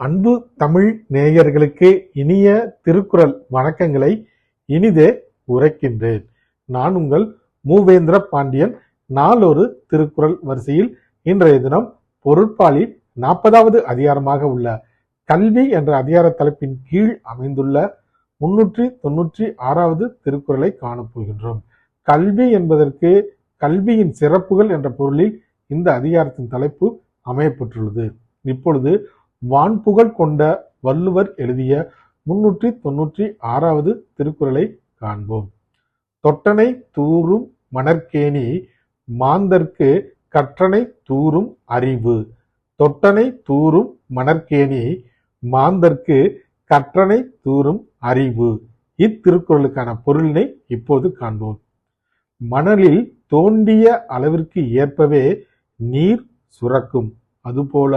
அன்பு தமிழ் நேயர்களுக்கு இனிய திருக்குறள் வணக்கங்களை இனிதே உரைக்கின்றேன். நான் உங்கள் மூவேந்திர பாண்டியன். நாளொரு திருக்குறள் வரிசையில் இன்றைய தினம் பொருட்பாலில் நாற்பதாவது அதிகாரமாக உள்ள கல்வி என்ற அதிகார தலைப்பின் கீழ் அமைந்துள்ள முன்னூற்றி தொன்னூற்றி ஆறாவது திருக்குறளை காணப்போகின்றோம் கல்வி என்பதற்கு கல்வியின் சிறப்புகள் என்ற பொருளில் இந்த அதிகாரத்தின் தலைப்பு அமையப்பட்டுள்ளது இப்பொழுது வான்புகழ் கொண்ட வள்ளுவர் எழுதிய முன்னூற்றி தொன்னூற்றி ஆறாவது திருக்குறளை காண்போம். தொட்டனை தூறும் மணற்கேணி மாந்தர்க்கு கற்றனை தூறும் அறிவு. தொட்டனை தூறும் மணற்கேணி மாந்தர்க்கு கற்றனை தூறும் அறிவு. இத்திருக்குறளுக்கான பொருளினை இப்போது காண்போம். மணலில் தோண்டிய அளவிற்கு ஏற்பவே நீர் சுரக்கும். அதுபோல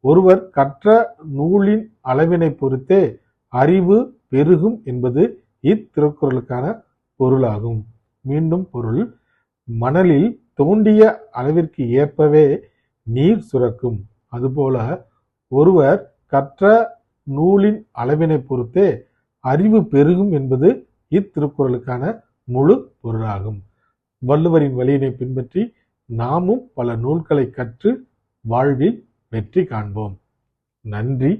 ஒருவர் கற்ற நூலின் அளவினை பொறுத்தே அறிவு பெருகும் என்பது இத்திருக்குறளுக்கான பொருளாகும். மீண்டும் பொருள். மணலில் தோண்டிய அளவிற்கு ஏற்பவே நீர் சுரக்கும். அதுபோல ஒருவர் கற்ற நூலின் அளவினை பொறுத்தே அறிவு பெருகும் என்பது இத்திருக்குறளுக்கான முழு பொருளாகும். வள்ளுவரின் வழியினை பின்பற்றி நாமும் பல நூல்களை கற்று வாழ்வில் வெற்றி காண்போம். நன்றி.